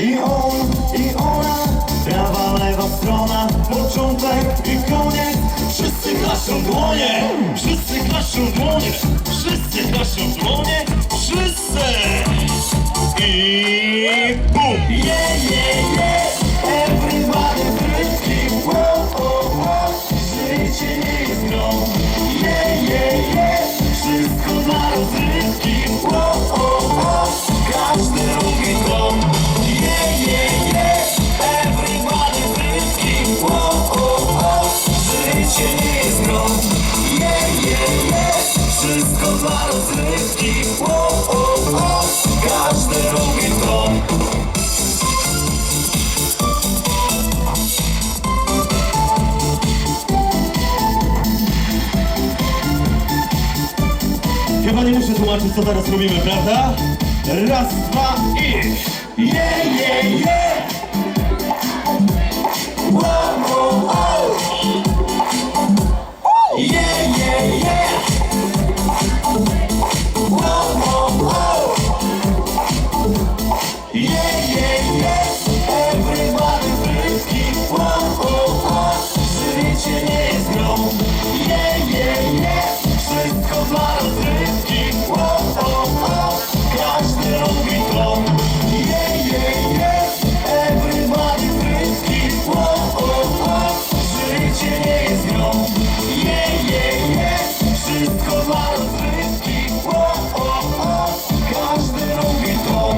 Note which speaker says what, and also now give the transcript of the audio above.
Speaker 1: I on, i ona, prawa, lewa strona Początek i koniec
Speaker 2: Wszyscy klaszą dłonie Wszyscy klaszą dłonie Wszyscy klaszą dłonie Wszyscy I bum! Yeah. Rozrywki, wow, wow, wow, każdy lubi to.
Speaker 1: Chyba nie muszę tłumaczyć, co teraz robimy, prawda? Raz, dwa i...
Speaker 2: Yeah, yeah, yeah. Whoa, whoa. Yeah, yeah, yeah. Jest grą. Yeah, yeah, yeah. Wszystko dla rozrywki. Whoa, whoa, oh. Każdy lubi to.